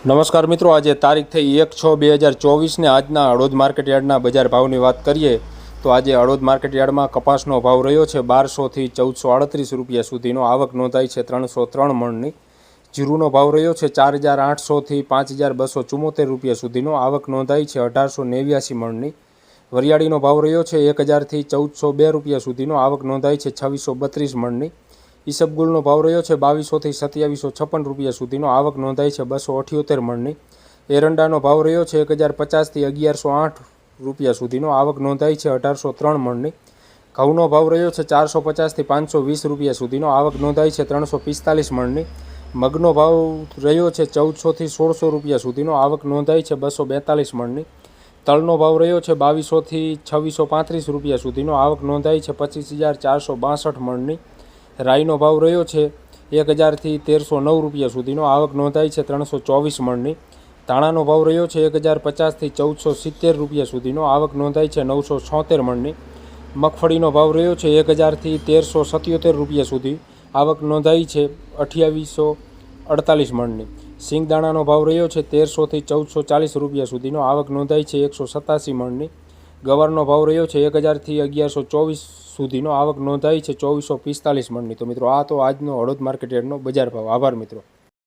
નમસ્કાર મિત્રો, આજે તારીખ થઈ એક છ બે હજાર ચોવીસને આજના હળોદ માર્કેટયાર્ડના બજાર ભાવની વાત કરીએ, તો આજે હળોદ માર્કેટયાર્ડમાં કપાસનો ભાવ રહ્યો છે બારસોથી ચૌદસો આડત્રીસ રૂપિયા સુધીનો. આવક નોંધાઈ છે ત્રણસો ત્રણ મણની. જીરુનો ભાવ રહ્યો છે ચાર હજાર આઠસોથી પાંચ હજાર બસો ચુમ્મોતેર રૂપિયા સુધીનો. આવક નોંધાઈ છે અઢારસો નેવ્યાસી મણની. વરિયાળીનો ભાવ રહ્યો છે એક હજારથી ચૌદસો બે રૂપિયા સુધીનો. આવક નોંધાઈ છે છવ્વીસો બત્રીસ મણની. ઈસબગુલનો ભાવ રહ્યો છે બાવીસોથી સત્યાવીસો છપ્પન રૂપિયા સુધીનો. આવક નોંધાઈ છે બસો અઠ્યોતેર મણની. એરંડાનો ભાવ રહ્યો છે એક હજાર પચાસથી અગિયારસો આઠ રૂપિયા સુધીનો. આવક નોંધાઈ છે અઢારસો ત્રણ મણની. ઘઉંનો ભાવ રહ્યો છે ચારસો પચાસથી પાંચસો વીસ રૂપિયા સુધીનો. આવક નોંધાઈ છે ત્રણસો પિસ્તાલીસ મણની. મગનો ભાવ રહ્યો છે ચૌદસોથી સોળસો રૂપિયા સુધીનો. આવક નોંધાઈ છે બસો બેતાલીસ મણની. તલનો ભાવ રહ્યો છે બાવીસોથી છવ્વીસો પાંત્રીસ રૂપિયા સુધીનો. આવક નોંધાઈ છે પચીસ હજાર ચારસો બાસઠ મણની. રાઈનો ભાવ રહ્યો છે એક હજારથી તેરસો નવ રૂપિયા સુધીનો. આવક નોંધાઈ છે ત્રણસો ચોવીસ મણની. ધાણાનો ભાવ રહ્યો છે એક હજાર પચાસથી ચૌદસો સિત્તેર રૂપિયા સુધીનો. આવક નોંધાઈ છે નવસો છોતેર મણની. મગફળીનો ભાવ રહ્યો છે એક હજારથી તેરસો સત્યોતેર રૂપિયા સુધી. આવક નોંધાઈ છે અઠ્યાવીસો અડતાલીસ મણની. સિંગદાણાનો ભાવ રહ્યો છે તેરસોથી ચૌદસો ચાલીસ રૂપિયા સુધીનો. આવક નોંધાઈ છે એકસો સત્તાસી મણની. ગવારનો ભાવ રહ્યો છે એક હજારથી અગિયારસો ચોવીસ સુધીનો આવક નોંધાઈ છે ચોવીસો પિસ્તાલીસ મણની. તો મિત્રો, આ તો આજનો હળદ માર્કેટ યાર્ડનો બજાર ભાવ. આભાર મિત્રો.